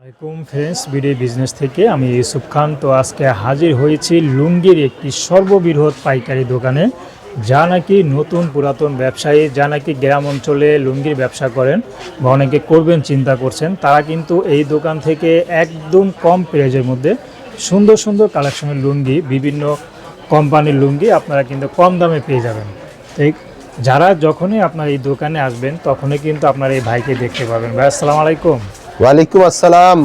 আসসালামাইকুম friends, BD business থেকে আমি ইউসুফ খান। তো আজকে হাজির হয়েছি লুঙ্গির একটি সর্ববৃহৎ পাইকারি দোকানে, যা নাকি নতুন পুরাতন ব্যবসায়ী, যা নাকি গ্রাম অঞ্চলে লুঙ্গির ব্যবসা করেন বা অনেকে করবেন, চিন্তা করছেন, তারা কিন্তু এই দোকান থেকে একদম কম প্রাইজের মধ্যে সুন্দর সুন্দর কালেকশনের লুঙ্গি, বিভিন্ন কোম্পানির লুঙ্গি আপনারা কিন্তু কম দামে পেয়ে যাবেন। ঠিক যারা যখনই আপনার এই দোকানে আসবেন, তখনই কিন্তু আপনার এই ভাইকে দেখতে পাবেন। ভাই আসসালামু আলাইকুম ওয়ালাইকুম আসসালাম।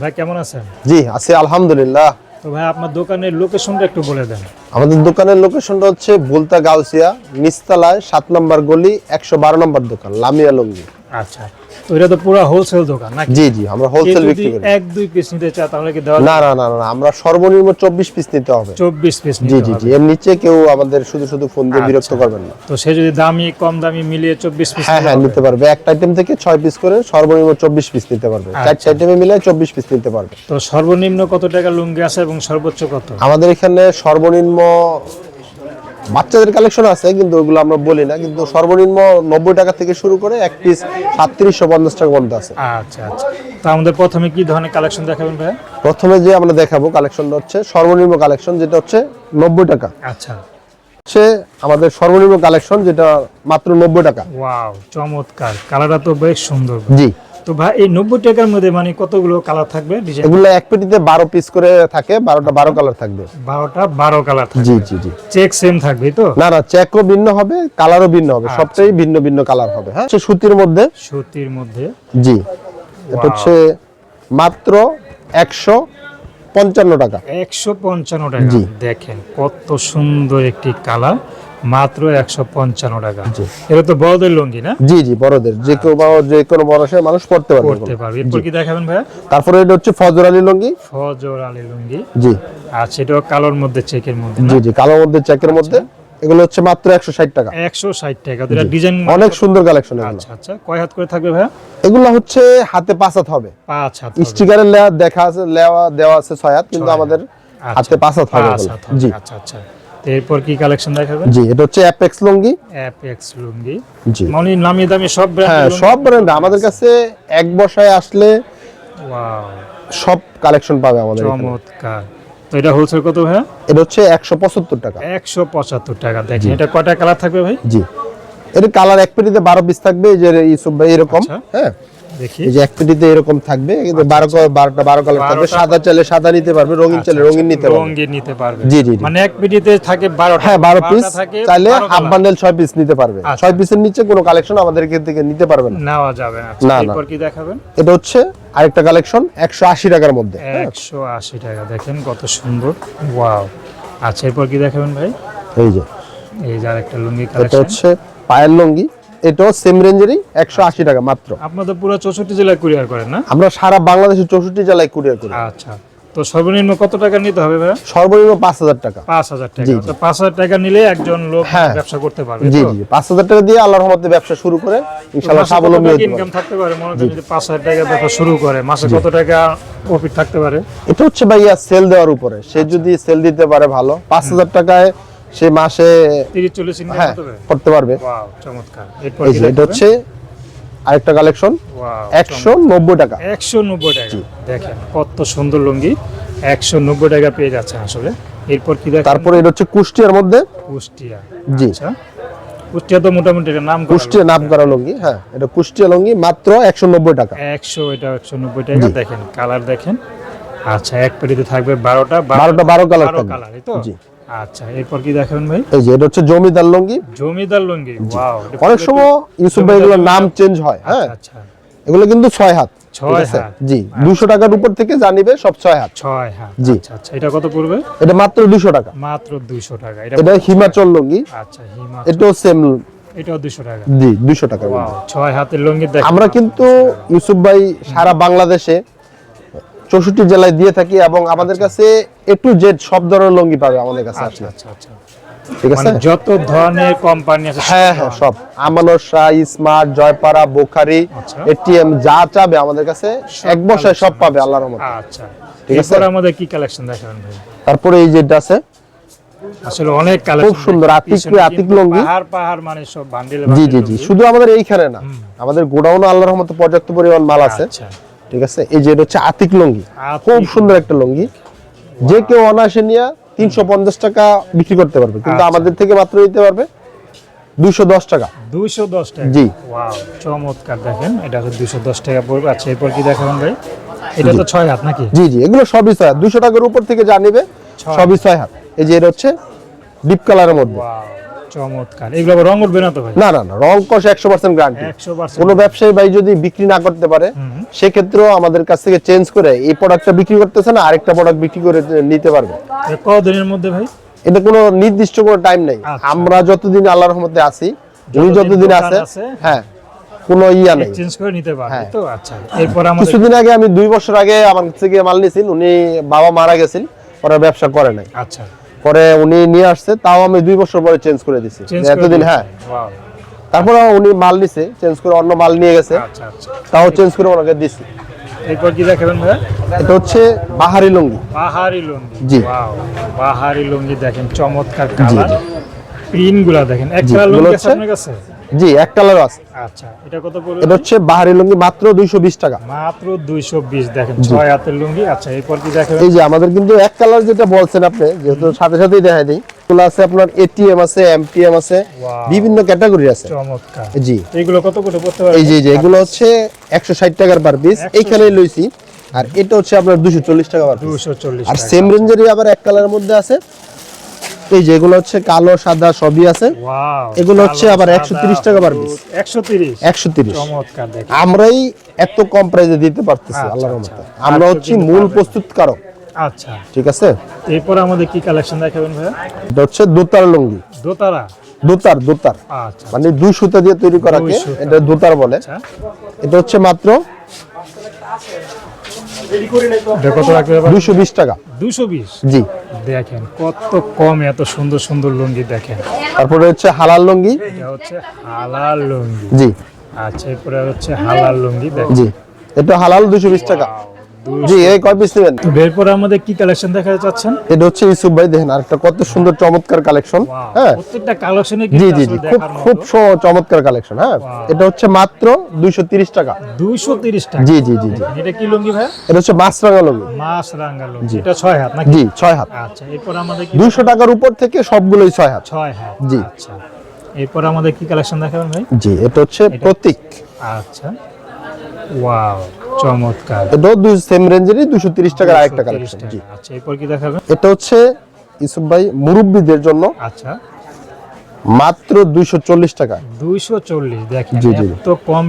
ভাই কেমন আছেন? জি আছি আলহামদুলিল্লাহ। তো ভাই আপনার দোকানের লোকেশনটা একটু বলে দেন। আমাদের দোকানের লোকেশনটা হচ্ছে বুলতা গাউসিয়া নিস্তালায় সাত নম্বর গলি একশো বারো নম্বর দোকান লামিয়া লঙ্গি। আচ্ছা। এটা তো পুরো হোলসেল দোকান নাকি? জি জি আমরা হোলসেল বিক্রি করি। এক দুই পিস নিতে চায় তাহলে কি দেওয়া না না না না আমরা সর্বনিম্ন চব্বিশ পিস নিতে হবে। চব্বিশ পিস জি জি জি এর নিচে কেউ আমাদের শুধু শুধু ফোন দিয়ে বিরক্ত আচ্ছা। করবেন না। তো সে যদি দামি কম দামি মিলিয়ে চব্বিশ পিস হ্যাঁ হ্যাঁ নিতে পারবে। একটা আইটেম থেকে ছয় পিস করে সর্বনিম্ন চব্বিশ পিস নিতে পারবে। আচ্ছা। চারটে আইটেমে মিলে চব্বিশ পিস নিতে পারবে। তো সর্বনিম্ন কত টাকা লুঙ্গি আছে এবং সর্বোচ্চ কত? আমাদের এখানে সর্বনিম্ন বাচ্চাদের কালেকশন আছে কিন্তু ওগুলো আমরা বলি না কিন্তু সর্বনিম্ন নব্বই টাকা থেকে শুরু করে এক পিস সাতত্রিশশো পঞ্চাশ টাকা পর্যন্ত আছে। আচ্ছা আচ্ছা। তো আমাদের প্রথমে কি ধরনের কালেকশন দেখাবেন ভাই প্রথমে যে আমরা দেখাবো কালেকশনটা হচ্ছে সর্বনিম্ন কালেকশন যেটা হচ্ছে নব্বই টাকা। আচ্ছা। হচ্ছে আমাদের সর্বনিম্ন কালেকশন যেটা মাত্র নব্বই টাকা। ওয়াও চমৎকার। কালারটা তো বেশ সুন্দর। জি। তো ভাই এই নব্বই টাকার মধ্যে মানে কতগুলো কালার থাকবে এগুলো এক পেটিতে বারো পিস করে থাকে বারোটা বারো কালার থাকবে। বারোটা বারো কালার জি জি জি। চেক সেম থাকবে তো? না না চেকও ভিন্ন হবে কালারও ভিন্ন হবে আচ্ছা। সবটাই ভিন্ন ভিন্ন কালার হবে হ্যাঁ? সুতির মধ্যে? সুতির মধ্যে। জি। এটা হচ্ছে মাত্র একশো পঞ্চান্ন টাকা। একশো পঞ্চান্ন টাকা। দেখেন কত সুন্দর একটি কালার মাত্র একশো পঞ্চান্ন টাকা। এটা তো বড়দের লুঙ্গি না? জি জি বড়দের। যে কেউ যে কোনো বয়সের মানুষ পড়তে পারবে করতে পারবে। এরপর কি দেখাবেন ভাইয়া? তারপরে এটা হচ্ছে ফজর আলী লুঙ্গি। ফজর আলী লুঙ্গি। জি। আর সেটাও কালোর মধ্যে চেকের মধ্যে জি জি কালোর মধ্যে চেকের মধ্যে। এগুলো হচ্ছে মাত্র একশো ষাট টাকা। একশো ষাট টাকা। তো এটা ডিজাইন অনেক সুন্দর কালেকশন এগুলো। আচ্ছা আচ্ছা। কয় হাত করে থাকবে ভাইয়া? এগুলো হচ্ছে হাতে পাঁচ হাত হবে। পাঁচ হাত স্টিকারের লেয়া দেখা আছে লেওয়া দেওয়া আছে ছয় হাত কিন্তু আমাদের আচ্ছা, হাতে পাঁচ হাত হবে পাঁচ। হাত হবে। জি। আচ্ছা আচ্ছা। এরপর কি কালেকশন দেখাবেন? জি এটা হচ্ছে অ্যাপেক্স লুঙ্গি। অ্যাপেক্স লুঙ্গি। জি। মানে নামি দামি সব হ্যাঁ সব ব্র্যান্ড আমাদের কাছে এক বসায় আসলে ওয়াও সব কালেকশন পাবে আমাদের। চমৎকার। তো এটা হোলসেল কত ভাইয়া? এটা হচ্ছে একশো পঁচাত্তর টাকা। একশো পঁচাত্তর টাকা। দেখেন এটা কয়টা কালার থাকবে ভাই? জি। এর কালার এক পেটিতে বারো পিস থাকবে এই যে ইউসুফ ভাই এরকম। আচ্ছা। হ্যাঁ। এই যে এক পেটিতে এরকম থাকবে কিন্তু বারো ক- বারোটা বারো কালার থাকবে। সাদা চাইলে সাদা নিতে পারবে রঙিন চাইলে রঙিন নিতে পারবে। রঙিন নিতে পারবে। জি, জি। মানে এক পিটিতে থাকে বারোটা। হ্যাঁ বারো পিস চাইলে হাফ বান্ডেল ছয় পিস নিতে পারবে। আচ্ছা। ছয় পিসের নিচে কোনো কালেকশন আমাদের এখান থেকে নিতে পারবে না। নেওয়া যাবে না না। এরপর কি দেখাবেন? এটা হচ্ছে আরেকটা কালেকশন একশো আশি টাকার মধ্যে। হ্যাঁ, একশো আশি টাকা দেখেন কত সুন্দর। ওয়াও। আচ্ছা এরপর কি দেখাবেন ভাই? এই যে। এই যে আরেকটা লুঙ্গি এটা হচ্ছে পায়ের লুঙ্গি। এটাও সেম রেঞ্জেরই একশো আশি টাকা মাত্র। আপনাদের পুরো চৌষট্টি জেলায় কুরিয়ার করেন না? আমরা সারা বাংলাদেশের চৌষট্টি জেলায় কুরিয়ার করি। আচ্ছা। তো সর্বনিম্ন কত টাকা নিতে হবে ভাই সর্বনিম্ন পাঁচ হাজার টাকা। পাঁচ হাজার টাকা। তো পাঁচ হাজার টাকা নিলে একজন লোক হ্যাঁ। ব্যবসা করতে পারবে জি জি পাঁচ হাজার টাকা দিয়ে আল্লাহর রহমতে ব্যবসা শুরু করে ইনশাল্লাহ স্বাবলম্বী হতে ইনকাম থাকতে পারে? মনে করেন যদি পাঁচ হাজার টাকা ব্যবসা শুরু করে মাসে কত টাকা প্রফিট থাকতে পারে? এটা হচ্ছে ভাইয়া সেল দেওয়ার উপরে। সে যদি সেল দিতে পারে ভালো পাঁচ হাজার টাকায় সে মাসে তিরিশ চল্লিশ ইনকাম হ্যাঁ করতে পারে? করতে পারবে। ওয়াও চমৎকার। এটা হচ্ছে আরেকটা কালেকশন ওয়াও একশো নব্বই টাকা। একশো নব্বই টাকা। দেখেন কত সুন্দর লুঙ্গি। একশো নব্বই টাকা পেয়ে যাচ্ছে আসলে। এরপর কি তারপরে এটা হচ্ছে কুষ্টিয়ার মধ্যে। কুষ্টিয়া। জি। আচ্ছা। কুষ্টিয়া তো মোটামুটি নাম কুষ্টিয়া নাম করা লুঙ্গি হ্যাঁ এটা কুষ্টিয়া লুঙ্গি মাত্র একশো নব্বই টাকা। একশো এটা একশো নব্বই টাকা। দেখেন কালার দেখেন। আচ্ছা এক পেটিতে থাকবে বারোটা বারোটা বারো কালার থাকবে। কালার এই তো? জি। আচ্ছা এরপর কি দেখাবেন ভাই? এই যে এটা হচ্ছে জমিদার লুঙ্গি। জমিদার লুঙ্গি ওয়াও অনেক সময় ইউসুফ ভাই এগুলোর নাম চেঞ্জ হয় হ্যাঁ? আচ্ছা এগুলো কিন্তু ছয় হাত ঠিক ছয় আছে? হাত। জি দুশো টাকার উপর থেকে জানিবে সব ছয় হাত। ছয় হাত জি। আচ্ছা আচ্ছা। এটা কত পড়বে? এটা মাত্র দুশো টাকা। মাত্র দুইশো টাকা। এটা এটা হিমাচল লুঙ্গি। আচ্ছা হিমা এটাও সেম এটাও দুইশো টাকা। জি দুশো টাকা ছয় হাতের লুঙ্গি আমরা কিন্তু ইউসুফ ভাই সারা বাংলাদেশে চৌষট্টি জেলায় দিয়ে থাকি এবং আমাদের কাছে এ টু জেড সব ধরনের লুঙ্গি পাবে আমাদের কাছে আচ্ছা আচ্ছা আচ্ছা। ঠিক আছে? মানে যত ধরনের কোম্পানি আছে হ্যাঁ হ্যাঁ সব। আমানত শাহ স্মার্ট জয়পাড়া বোখারি আচ্ছা। এটিএম যা চাবে আমাদের কাছে এক বসায় সব পাবে আল্লাহর রহমতে। আচ্ছা। ঠিক আছে? আমাদের কি কালেকশন দেখাবেন ভাই? তারপরে এই যেটা আছে আসলে অনেক কালেকশন সুন্দর, আতিক- আতিক লুঙ্গি। পাহাড় পাহাড় মানে সব বান্ডিল জি জি জি। শুধু আমাদের এইখানে না আমাদের গোডাউনে আল্লাহর রহমতে পর্যাপ্ত পরিমাণ মাল আছে। আচ্ছা। ঠিক আছে? এই যে এটা হচ্ছে আতিক লুঙ্গি। খুব সুন্দর একটা লুঙ্গি। যে কেউ অনায়াসে নিয়ে তিনশো পঞ্চাশ টাকা বিক্রি করতে পারবে কিন্তু আচ্ছা। আমাদের থেকে মাত্র নিতে পারবে দুইশো দশ টাকা। দুইশো দশ টাকা? জি। চমৎকার দেখেন এটা হচ্ছে দুইশো দশ টাকা পড়বে। আচ্ছা এরপর কি দেখাবেন ভাই? এটা তো ছয় হাত নাকি? জি জি এগুলো সবই ছয় হাত। দুশো টাকার উপর থেকে যা নিবে সবই ছয় হাত। এই যে এটা হচ্ছে ডিপ কালারের মধ্যে। চমৎকার। এগুলো রং উঠবে না তো ভাই? না না না রং কষ একশো পার্সেন্ট গ্যারান্টি একশো পার্সেন্ট কোনো ব্যবসায়ী ভাই যদি বিক্রি না করতে পারে সেক্ষেত্রেও আমাদের কাছ থেকে চেঞ্জ করে এই প্রোডাক্টটা বিক্রি করতেছে না আরেকটা প্রোডাক্ট বিক্রি করে নিতে পারবে। কদিনের মধ্যে ভাই? এটা কোনো নির্দিষ্ট কোনো টাইম নেই। আচ্ছা। আমরা যতদিন আল্লাহর রহমতে আছি উনি যতদিন আছে হ্যাঁ কোনো ইয়া নেই। চেঞ্জ করে নিতে পারবে হ্যাঁ। তো? আচ্ছা এরপর আমাদের কিছুদিন আগে আমি দুই বছর আগে আমার থেকে মাল নিয়েছিল উনি বাবা মারা গেছেন ওরা ব্যবসা করে নাই। আচ্ছা। পরে উনি নিয়ে আসছে তাও আমি দুই বছর পরে চেঞ্জ করে দিছি। এতদিন হ্যাঁ। তারপর উনি মাল নিছে চেঞ্জ করে অন্য মাল নিয়ে গেছে। আচ্ছা আচ্ছা। তাও চেঞ্জ করে ওনাকে দিছি। এরপর কি দেখাবেন ভাই এটা হচ্ছে বাহারি লুঙ্গি। বাহারি লুঙ্গি। জি। ওয়াও বাহারি লুঙ্গি দেখেন চমৎকার কালার দেখেন। লুঙ্গি আছে আপনার কাছে? জি এক আছে। আচ্ছা এটা কত পড়বে? এটা হচ্ছে বাহারি লুঙ্গি মাত্র দুইশো বিশ টাকা। মাত্র দুইশো বিশ দেখেন ছয় হাতের লুঙ্গি। আচ্ছা এরপর কি এই যে আমাদের কিন্তু এক কালার যেটা বলছেন আপনি যেহেতু সাথে সাথেই দেখাই দিই আছে আপনার এটিএম আছে এমটিএম আছে বিভিন্ন ক্যাটাগরি আছে। চমৎকার। জি। এগুলো কত করে পড়তে পারবে? এই যে যে এগুলো হচ্ছে একশো ষাট টাকার পার পিস 160 এইখানেই লইছি। আর এটা হচ্ছে আপনার দুশো চল্লিশ টাকা পার পিস দুশো চল্লিশ আর সেম রেঞ্জেরই আবার এক কালারের মধ্যে আছে। এই যে এগুলো হচ্ছে কালো সাদা সবই আছে। এগুলো হচ্ছে আবার 130 টাকা per piece। একশো তিরিশ। একশো তিরিশ। আমরাই এত কম প্রাইসে দিতে পারতেছি আচ্ছা, আল্লাহর আচ্ছা। মতো আমরা হচ্ছি মূল। প্রস্তুতকারক। আচ্ছা। ঠিক আছে? এরপর আমাদের কি কালেকশন দেখাবেন ভাইয়া? এটা হচ্ছে দোতার লুঙ্গি। দোতারা? দোতার দোতার। আচ্ছা। মানে দুই সুতা দিয়ে তৈরি করাকে এটা দোতার বলে। এটা হচ্ছে মাত্র দুইশো বিশ টাকা। দুশো বিশ? জি। দেখেন কত কম এত সুন্দর সুন্দর লুঙ্গি দেখেন। তারপরে হচ্ছে হালাল লুঙ্গি। এটা হচ্ছে হালাল লুঙ্গি। জি। আচ্ছা এরপরে হচ্ছে হালাল লুঙ্গি দেখেন। জি। এটা হালাল দুশো বিশ টাকা। জি এই কয় পিস নেবেন? এরপরে আমাদের কি কালেকশন দেখা যাচ্ছেন? এটা হচ্ছে ইউসুফ ভাই দেখেন আরেকটা কত সুন্দর চমৎকার কালেকশন হ্যাঁ? প্রত্যেকটা কালেকশনে জি জি জি খুব খুব চমৎকার কালেকশন হ্যাঁ? এটা হচ্ছে মাত্র টাকা। দুইশো তিরিশ টাকা। জি জি জি জি। এটা কি লুঙ্গি ভাই? এটা হচ্ছে মাছরাঙা লুঙ্গি। মাছ লুঙ্গি। এটা ছয় হাত নাকি? জি হাত। আচ্ছা এরপর আমাদের টাকার উপর থেকে সবগুলোই ছয় হাত। জি। আচ্ছা এরপর আমাদের কি কালেকশন দেখাবেন ভাই? জি এটা হচ্ছে প্রতীক। আচ্ছা। ওয়াও চমৎকার। এটাও দুই সেম রেঞ্জেরই দুশো তিরিশ টাকার আরেকটা কালেকশন জি। আচ্ছা এরপর কি দেখাবেন এটা হচ্ছে ইউসুফ ভাই মুরব্বীদের জন্য। আচ্ছা। মাত্র দুইশো চল্লিশ টাকা। দুইশো চল্লিশ দেখেন জি, জি। এত কম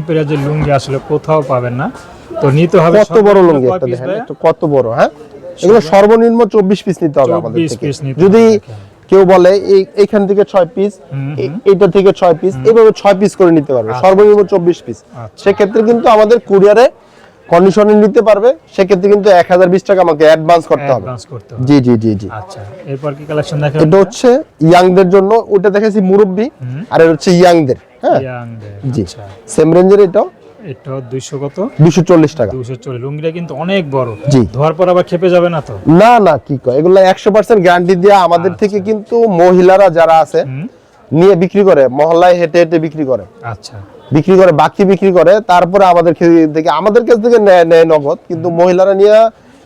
লুঙ্গি আসলে কোথাও পাবেন না। তো নিতে হবে কত বড় লুঙ্গি একটা দেখেন একটু কত বড় হ্যাঁ? এগুলো সর্বনিম্ন চব্বিশ পিস নিতে হবে আমাদের থেকে। যদি কেউ বলে এই এইখান থেকে ছয় পিস এইটা থেকে ছয় পিস এইভাবে ছয় পিস করে নিতে পারবে সর্বনিম্ন চব্বিশ পিস আচ্ছা। সেক্ষেত্রে কিন্তু আমাদের কুরিয়ারে কন্ডিশনে নিতে পারবে সেক্ষেত্রে কিন্তু এক হাজার বিশ টাকা আমাকে অ্যাডভান্স করতে হবে। জি জি জি জি। আচ্ছা এরপর কি কালেকশন এটা হচ্ছে ইয়াংদের জন্য ওটা মুরব্বি আর এটা হচ্ছে ইয়াংদের হ্যাঁ? জি। আচ্ছা। সেম রেঞ্জের এটাও? এটা দুইশো কত? দুশো চল্লিশ টাকা। দুইশো চল্লিশ। লুঙ্গিটা কিন্তু অনেক বড়। জি। ধোয়ার পর আবার খেপে যাবে না তো? না না কি কয়? এগুলো একশো পার্সেন্ট গ্যারান্টি দেওয়া আমাদের থেকে কিন্তু মহিলারা যারা আছে নিয়ে বিক্রি করে মহল্লায় হেঁটে হেঁটে বিক্রি করে। আচ্ছা। বিক্রি করে বাকি বিক্রি করে তারপরে আমাদের থেকে আমাদের কাছ থেকে নেয় নেয় নগদ কিন্তু মহিলারা নিয়ে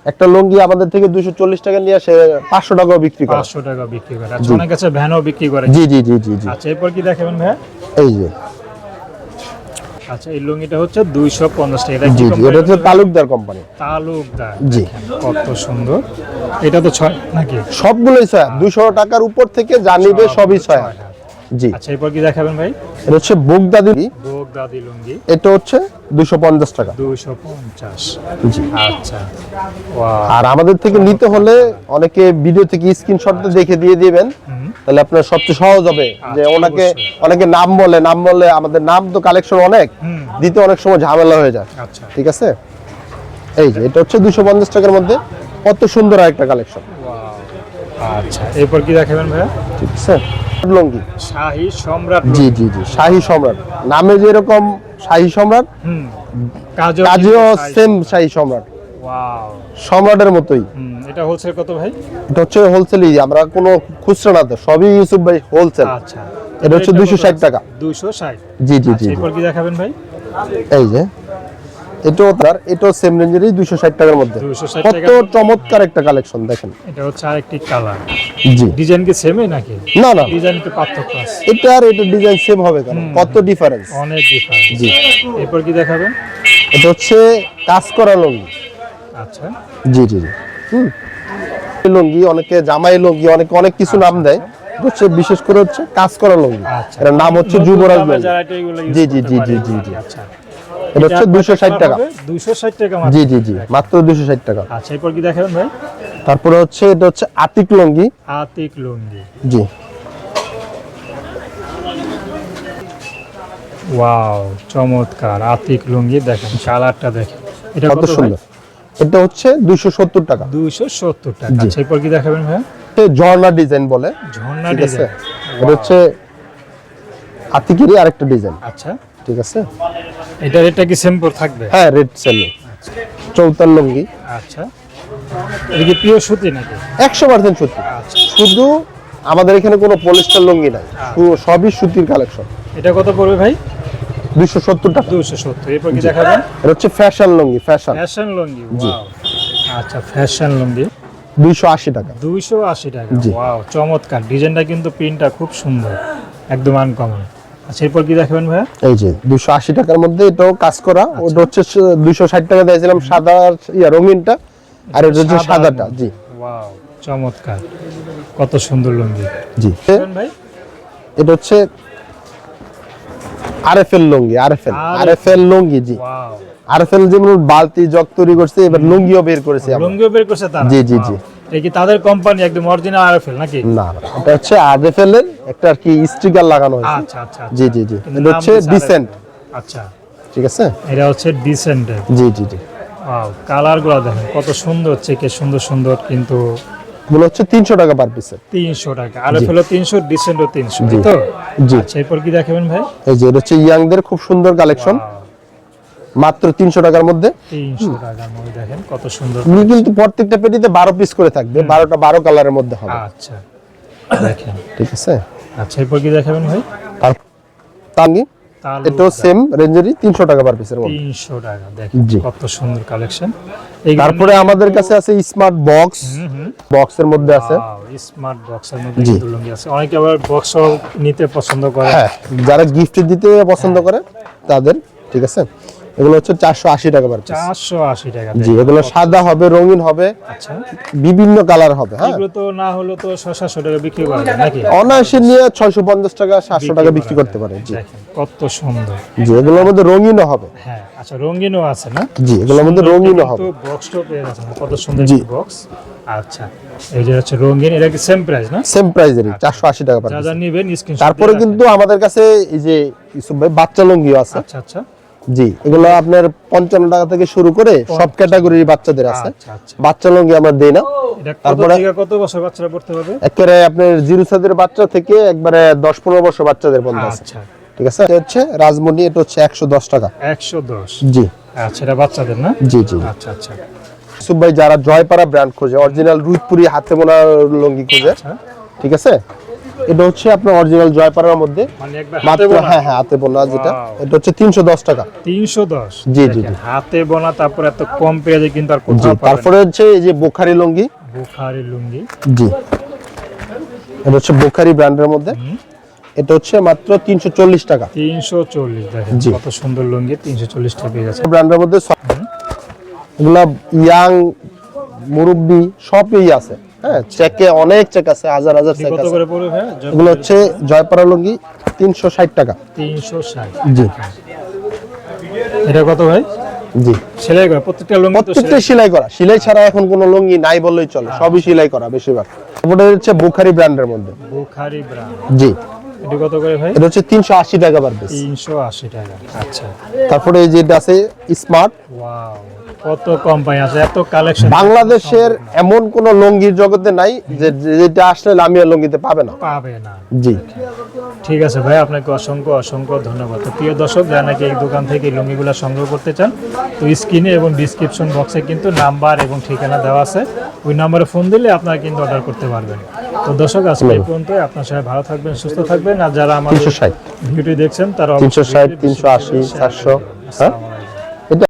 একটা লুঙ্গি আমাদের থেকে দুশো চল্লিশ টাকা নিয়ে সে পাঁচশো টাকাও বিক্রি করে। পাঁচশো টাকা বিক্রি করে। আচ্ছা অনেক কাছে ভ্যানও বিক্রি করে। জি জি জি জি জি। আচ্ছা এরপর কি দেখাবেন ভাইয়া? এই যে। আচ্ছা এই লুঙ্গিটা হচ্ছে দুইশো পঞ্চাশ টাকা। এটা জি এটা হচ্ছে তালুকদার কোম্পানি তালুকদার। জি। কত সুন্দর। এটা তো ছয় নাকি? সবগুলোই ছয়। দুশো টাকার উপর থেকে জানিবে সবই ছয়। জি। আচ্ছা এরপর কি দেখাবেন ভাই? এটা হচ্ছে বুকদাদি বোক দাদি লুঙ্গি। এটা হচ্ছে দুশো পঞ্চাশ টাকা। দুইশো পঞ্চাশ। জি। আচ্ছা। আর আমাদের থেকে নিতে হলে অনেকে ভিডিও থেকে স্ক্রিনশট দেখে দিয়ে দিবেন। তাহলে আপনার সবচেয়ে সহজ হবে যে আচ্ছা, ওনাকে অনেকে নাম বলে নাম বলে আমাদের নাম তো কালেকশন অনেক। দিতে অনেক সময় ঝামেলা হয়ে যায়। আচ্ছা। ঠিক আছে? এই যে এটা হচ্ছে দুশো পঞ্চাশ টাকার মধ্যে কত সুন্দর একটা কালেকশন আচ্ছা। এরপর কি দেখাবেন ভাইয়া? ঠিক আছে লঙ্গি। শাহী সম্রাট জি জি জি শাহী সম্রাট। নামে যেরকম শাহী সম্রাট হুম। কাজও সেম শাহী সম্রাট। ওয়াও সম্রাটের মতোই। এটা হোলসেল কত ভাই? এটা হচ্ছে হোলসেলই আমরা কোনো খুচরা না তো সবই ইউসুফ ভাই হোলসেল আচ্ছা। এটা হচ্ছে 260 টাকা। দুইশো ষাট। জি জি জি জি। এরপর কি দেখাবেন ভাই? এই যে এটাও তার এটাও সেম রেঞ্জেরই দুইশো ষাট টাকার মধ্যে। কত চমৎকার একটা কালেকশন দেখেন। এটা হচ্ছে আরেকটি কালার জি। ডিজাইন কি সেমই নাকি? না না। ডিজাইন কি পার্থক্য আছে? এটা আর এটা ডিজাইন সেম হবে কেন? কত ডিফারেন্স অনেক ডিফারেন্স জি। এরপর কি দেখাবেন? এটা হচ্ছে কাজ করা লুঙ্গি। আচ্ছা। জি জি জি। হুম। লুঙ্গি অনেকে জামাই লুঙ্গি অনেকে অনেক কিছু নাম দেয়। হচ্ছে বিশেষ করে হচ্ছে কাজ করা লুঙ্গি। আচ্ছা। এটার নাম হচ্ছে যুবরাজ লুঙ্গি। জি, জি, জি, জি, জি। আচ্ছা। এটা হচ্ছে দুশো ষাট টাকা দুশো ষাট টাকা মাত্র। জি জি জি মাত্র দুশো ষাট টাকা। আচ্ছা এরপর কি দেখাবেন ভাই? তারপরে হচ্ছে এটা হচ্ছে আতিক লুঙ্গি। আতিক লুঙ্গি। জি। ওয়াও চমৎকার। আতিক লুঙ্গি দেখেন কালারটা দেখেন। এটা কত সুন্দর। এটা হচ্ছে দুইশো সত্তর টাকা। দুইশো সত্তর টাকা। জি। আচ্ছা এরপর কি দেখাবেন ভাই? এটা ঝর্ণা ডিজাইন বলে। ঝর্ণা ডিজাইন। এটা হচ্ছে আতিকেরই আরেকটা ডিজাইন। আচ্ছা। ঠিক আছে? এটা রেটটা কি সিম্পল থাকবে? হ্যাঁ রেড সেল চৌতাল লুঙ্গি আচ্ছা। এটা কি প্রিয় সুতি নাকি? একশো পার্সেন্ট সুতি। আচ্ছা। শুধু আমাদের এখানে কোনো পলিস্টার লুঙ্গি নাই। সু- সবই সুতির কালেকশন এটা কত পড়বে ভাই? দুইশো সত্তর টাকা। দুশো সত্তর। এরপর কি দেখাবেন? এটা হচ্ছে fashion lungi fashion fashion lungi wow আচ্ছা ফ্যাশন লুঙ্গি। দুইশো আশি টাকা। দুইশো আশি টাকা। ওয়াও চমৎকার। ডিজাইনটা কিন্তু প্রিন্টটা খুব সুন্দর একদম আনকমন আচ্ছা এরপর কি দেখাবেন ভাইয়া? এই যে দুইশো আশি টাকার মধ্যে এটাও কাজ করা। ওটা হচ্ছে দুইশো ষাট টাকা দিয়েছিলাম সাদা ইয়া রঙিনটা। আর এটা হচ্ছে সাদাটা জি। ওয়াও চমৎকার। কত সুন্দর লুঙ্গি। জি। দেখাবেন ভাই? এটা হচ্ছে RFL lungi RFL. RFL lungi জি। ওয়াও। আরএফএল যেমন বালতি জগ তৈরি করছে এবার লুঙ্গিও বের করেছে লুঙ্গিও বের করছে তারা? জি, জি, জি। কি তাদের কোম্পানি একদম অরিজিনাল আরএফএল নাকি? না এটা হচ্ছে আরএফএল এর একটা আর কি স্টিকার লাগানো হয়েছে। আচ্ছা আচ্ছা আচ্ছা। জি জি জি। এটা হচ্ছে ডিসেন্ট আচ্ছা। ঠিক আছে? এটা হচ্ছে ডিসেন্ডের জি জি জি। ওয়াও কালারগুলো দেখেন কত সুন্দর চেকে সুন্দর সুন্দর কিন্তু এগুলো হচ্ছে তিনশো টাকা পার পিসের তিনশো টাকা। আরএফএল তিনশো ডিসেন্ডও তিনশো তো? জি। আচ্ছা এরপর কি দেখাবেন ভাই? এই যে এটা হচ্ছে ইয়াংদের খুব সুন্দর কালেকশন মাত্র তিনশো টাকার মধ্যে। দেখেন কত সুন্দর কিন্তু প্রত্যেকটা পেটিতে বারো পিস করে থাকবে বারোটা বারো কালারের মধ্যে হবে। আচ্ছা দেখেন। ঠিক আছে? আচ্ছা এরপর কি দেখাবেন ভাই? তালু এটাও সেম রেঞ্জেরই তিনশো টাকা পার পিসের মধ্যে। তিনশো টাকা দেখেন কত সুন্দর কালেকশন তারপরে আমাদের কাছে আছে স্মার্ট বক্স বক্সের মধ্যে আছে। স্মার্ট বক্সের মধ্যে। লুঙ্গি আছে। অনেকে আবার বক্স নিতে পছন্দ করে। হ্যাঁ যারা গিফট দিতে পছন্দ করে তাদের ঠিক আছে? এগুলো হচ্ছে চারশো আশি টাকা পার পিস চারশো আশি টাকা জি এগুলো সাদা হবে রঙিন হবে আচ্ছা। বিভিন্ন কালার হবে হ্যাঁ। এগুলো তো না হলো তো ছশো টাকা বিক্রি করা যায় নাকি? অনায়াসে নিয়ে ছয়শো পঞ্চাশ টাকা সাতশো টাকা বিক্রি করতে পারে জি। কত সুন্দর। জি এগুলোর মধ্যে রঙিনও হবে। হ্যাঁ আচ্ছা রঙিনও আছে না? জি এগুলোর মধ্যে রঙিনও হবে। বক্সটাও পেয়ে যাচ্ছেন কত সুন্দর জি। বক্স আচ্ছা এই যে হচ্ছে রঙিন এটা কি সেম প্রাইস না? সেম আশি টাকা পার যা যা নিবেন স্ক্রিন তারপরে কিন্তু আমাদের কাছে এই যে ভাই বাচ্চা লুঙ্গিও আছে। আচ্ছা আচ্ছা। জি। এগুলো আপনার পঞ্চান্ন টাকা থেকে শুরু করে সব ক্যাটাগরির বাচ্চাদের আছে। আচ্ছা আচ্ছা। বাচ্চা লুঙ্গি আমরা দেই না। তারপরে- কত বছর বাচ্চারা পড়তে পারবে? একেবারে আপনার জিরো বাচ্চা থেকে একবারে দশ পনেরো বছর বাচ্চাদের পর্যন্ত আছে। আচ্ছা। ঠিক আছে? এটা হচ্ছে রাজমণি এটা হচ্ছে একশো দশ টাকা। একশো দশ। জি। আচ্ছা এটা বাচ্চাদের না? জি জি। আচ্ছা আচ্ছা। যারা জয়পাড়া ব্র্যান্ড খোঁজে অরিজিনাল রুইতপুরি হাতে বোনা লুঙ্গি খোঁজে ঠিক আছে? এটা হচ্ছে আপনার অরিজিনাল জয়পাড়ার মধ্যে। মানে মাত্র হ্যাঁ হ্যাঁ হাতে বোনা যেটা। এটা হচ্ছে তিনশো দশ টাকা। তিনশো দশ? জি, জি, হাতে বোনা তারপর এত কম পেঁয়াজে কিন্তু আর কোথাও তারপরে হচ্ছে এই যে বোখারি লুঙ্গি। বুখারি লুঙ্গি। জি। এটা হচ্ছে বোখারি ব্র্যান্ডের মধ্যে। এটা হচ্ছে মাত্র তিনশো চল্লিশ টাকা। তিনশো চল্লিশ দেখেন জি। কত সুন্দর লুঙ্গি তিনশো চল্লিশ টাকা পেয়ে যাচ্ছে। ব্র্যান্ডের মধ্যে সব- এগুলা ইয়াং মুরব্বি সবই আছে। হ্যাঁ চেকে অনেক চেক আছে হাজার হাজার চেক আছে। ভাই এগুলো হচ্ছে জয়পাড়া লুঙ্গি তিনশো ষাট টাকা। তিনশো ষাট। জি। এটা কত ভাই? জি। সেলাই করে প্রত্যেকটা লুঙ্গি প্রত্যেকটা সেলাই। করা সেলাই ছাড়া এখন কোনো লুঙ্গি নাই বললেই চলে সবই সেলাই করা বেশিরভাগ। ওটা হচ্ছে বুখারি ব্র্যান্ডের মধ্যে। বুখারি ব্রান্ড জি। এটা কত করে ভাই? এটা হচ্ছে তিনশো আশি টাকা পার পিস তিনশো আশি টাকা আচ্ছা। তারপরে এই যেটা আছে স্মার্ট। ওয়াও। কত কোম্পানি আছে এত কালেকশন বাংলাদেশের এমন কোন লুঙ্গির জগতে নাই যে যেটা আসলে লামিয়া লুঙ্গিতে পাবে না। পাবে না। জি। ঠিক আছে ভাই আপনাকে অসংখ্য অসংখ্য ধন্যবাদ। তো প্রিয় দর্শক যারা নাকি এই দোকান থেকে লুঙ্গিগুলো সংগ্রহ করতে চান তো স্ক্রিনে এবং ডিসক্রিপশন বক্সে কিন্তু নাম্বার এবং ঠিকানা দেওয়া আছে। ওই নাম্বারে ফোন দিলে আপনারা কিন্তু অর্ডার করতে পারবেন। তো দর্শক আজকে এই পর্যন্ত আপনার সবাই ভালো থাকবেন সুস্থ থাকবেন। আর যারা ষাট। ভিডিওটি দেখছেন তারা তিনশো ষাট তিনশো আশি চারশো হ্যাঁ।